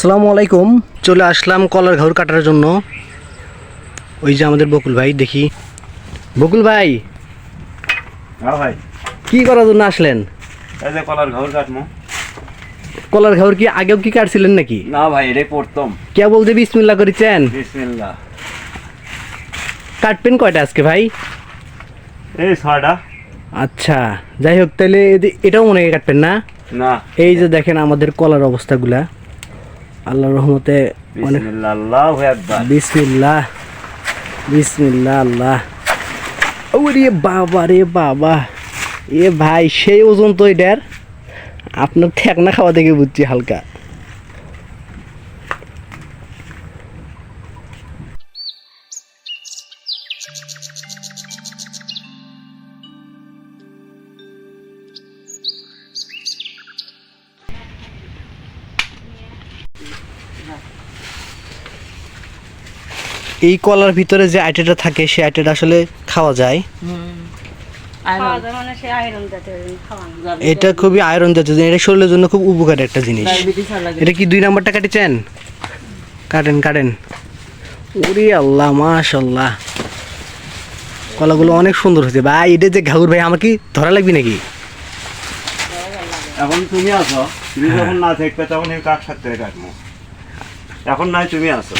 আসসালামু আলাইকুম। চলে আসলাম কলার ঘর কাটার জন্য। ওই যে আমাদের বকুল ভাই দেখি। বকুল ভাই হ্যাঁ ভাই। কি করার জন্য আসলেন? এই যে কলার ঘর কাটমো। কলার কি আগেও কি কাটছিলেন নাকি? না ভাই এটাই পড়তাম কে বলতে বিসমিল্লা করেছেন? বিসমিল্লাহ। কাটবেন কয়টা আজকে ভাই? এই ছয়টা। আচ্ছা যাই হোক তাহলে এটাও মনে কাটবেন না? না। এই যে দেখেন আমাদের কলার অবস্থাগুলা। আল্লাহ রহমতে অনেক বিসমিল্লাহ বিসমিল্লাহ আল্লাহ ওরে বাবা রে বাবা। এ ভাই সেই ওজন তো এটার। আপনার ঠেকনা খাওয়া দেখে বুঝছি হালকা। এই কলার ভিতরে যে আইটেটা থাকে সেই আইটেটা আসলে খাওয়া যায়। মানে এটা খুবই আয়রন জাতীয় জিনিস। এটা শরীরের জন্য খুব উপকারী একটা জিনিস। এটা কি দুই নাম্বারটা কাটিছেন? কাটেন কাটেন। ওরে আল্লাহ মাশাল্লাহ কলাগুলো অনেক সুন্দর হয়েছে। ভাই এটা যে ঘাউর ভাই আমার কি ধরা লাগবে নাকি? এখন তুমি আছো তুমি যখন না থাকবে তখন এই কাঠ সাথে কাটমো এখন নাই তুমি আছো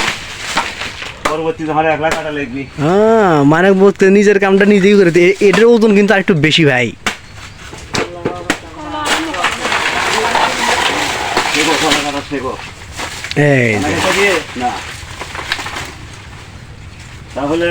পরবর্তী যখন একলা কাটা লাগবি। হ্যাঁ মানে বলতে নিজের কামটা নিজেই করে এটার ওজন কিন্তু আরেকটু বেশি ভাই। এই না। তাহলে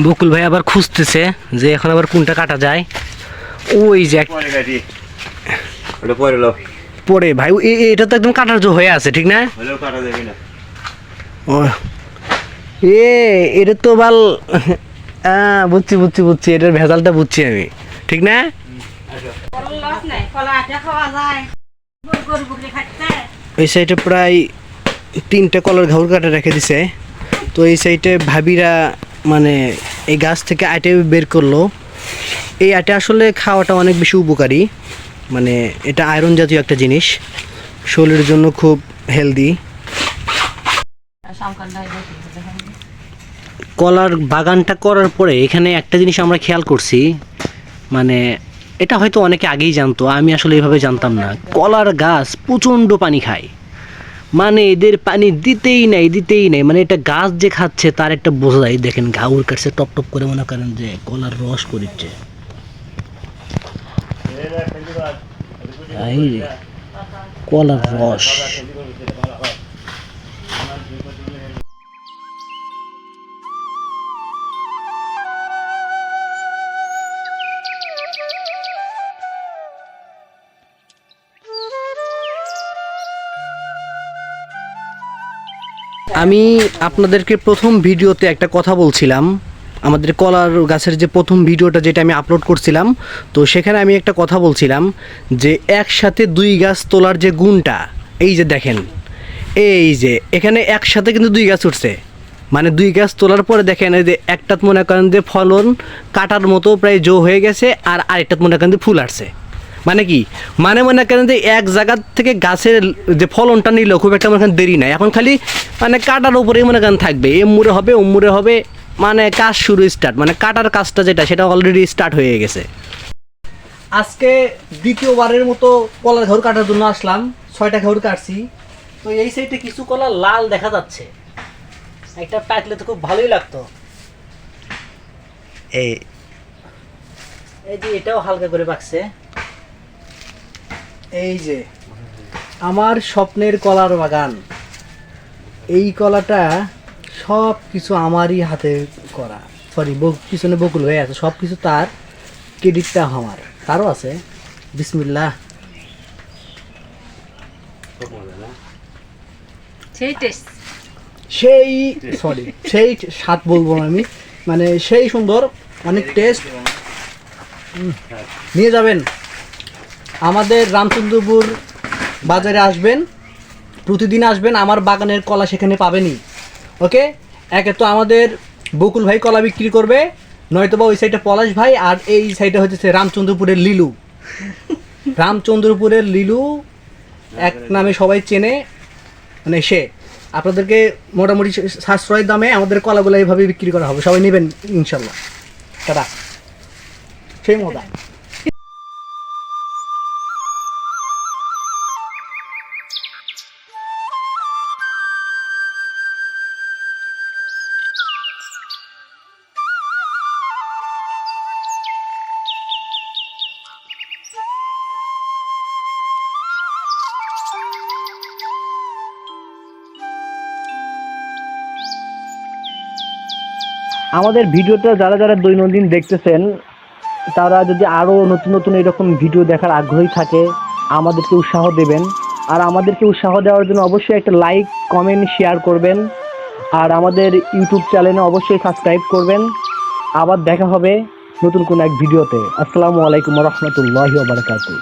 বকুল ভাই আবার খুঁজতেছে যে এখন আবার কোনটা কাটা যায়। ওই যে পরে ভাই এটা তো একদম কাটার জো হয়ে আছে ঠিক না? ও এ এটা তো বাল হ্যাঁ বুঝছি বুঝছি বুঝছি এটার ভেজালটা বুঝছি আমি ঠিক না? কোনো লস নাই কলা আটা খাওয়া যায়। গরু গরু বুকরি খাচ্ছে। এই সাইডে প্রায় তিনটে কলার ঘাউর কাটা রেখে দিছে। তো এই সাইডে ভাবিরা মানে এই গাছ থেকে আটে বের করল। এই আটে আসলে খাওয়াটা অনেক বেশি উপকারী। মানে এটা আয়রন জাতীয় একটা জিনিস। শরীরের জন্য খুব হেলদি কলার বাগানটা করার পরে এখানে একটা জিনিস আমরা খেয়াল করছি। মানে এটা হয়তো অনেকে আগেই জানতো, আমি আসলে এইভাবে জানতাম না। কলার গাছ প্রচণ্ড পানি খায়। মানে এদের পানি দিতেই নাই দিতেই নাই। মানে এটা গাছ যে খাচ্ছে তার একটা বোঝা যায়। দেখেন ঘাউর কাটছে টপ টপ করে মনে করেন যে কলার রস করিচ্ছে কলার রস। আমি আপনাদেরকে প্রথম ভিডিওতে একটা কথা বলছিলাম। আমাদের কলার গাছের যে প্রথম ভিডিওটা যেটা আমি আপলোড করছিলাম, তো সেখানে আমি একটা কথা বলছিলাম যে একসাথে দুই গাছ তোলার যে গুণটা, এই যে দেখেন, এই যে এখানে একসাথে কিন্তু দুই গাছ উঠছে। মানে দুই গাছ তোলার পরে দেখেন যে একটাত মনে করেন যে ফলন কাটার মতো প্রায় জো হয়ে গেছে আর আরেকটাত মনে করেন যে ফুল আসছে। মানে কি? মানে মনে করেন যে এক জায়গা থেকে গাছের যে ফলনটা নিল খুব একটা মনে দেরি নাই। এখন খালি মানে কাটার উপরেই মনে করেন থাকবে। এমুরে হবে ওমুরে হবে মানে কাজ শুরু স্টার্ট মানে কাটার কাজটা যেটা সেটা অলরেডি স্টার্ট হয়ে গেছে। আজকে দ্বিতীয়বারের মতো কলার ঘর কাটার জন্য আসলাম। ছয়টা ঘর কাটছি। তো এই সাইডে কিছু কলা লাল দেখা যাচ্ছে। একটা পাকলে তো খুব ভালোই লাগতো। এই এই যে এটাও হালকা করে পাকছে। এই যে আমার স্বপ্নের কলার বাগান। এই কলাটা সব কিছু আমারই হাতে করা। সরি পিছনে বকুল হয়ে আছে। সব কিছু তার ক্রেডিটটা আমার। তারও আছে। বিসমিল্লা সেই সরি সেই স্বাদ বলব আমি। মানে সেই সুন্দর মানে অনেক টেস্ট নিয়ে যাবেন। আমাদের রামচন্দ্রপুর বাজারে আসবেন, প্রতিদিন আসবেন, আমার বাগানের কলা সেখানে পাবেনই, ওকে? একে তো আমাদের বকুল ভাই কলা বিক্রি করবে নয়তো বা ওই সাইডে পলাশ ভাই আর এই সাইডে হচ্ছে রামচন্দ্রপুরের লিলু। রামচন্দ্রপুরের লিলু এক নামে সবাই চেনে মানে সে। আপনাদেরকে মোটামুটি সাশ্রয় দামে আমাদের কলাগুলো এইভাবে বিক্রি করা হবে, সবাই নেবেন ইনশাল্লাহ। টাটা। সেই মজা আমাদের ভিডিওটা যারা যারা দৈনন্দিন দেখতেছেন, তারা যদি আরও নতুন নতুন এরকম ভিডিও দেখার আগ্রহী থাকে, আমাদেরকে উৎসাহ দেবেন। আর আমাদেরকে উৎসাহ দেওয়ার জন্য অবশ্যই একটা লাইক কমেন্ট শেয়ার করবেন। আর আমাদের ইউটিউব চ্যানেলে অবশ্যই সাবস্ক্রাইব করবেন। আবার দেখা হবে নতুন কোনো এক ভিডিওতে। আসসালামু আলাইকুম রহমতুল্লাহি বারাকাতুহ।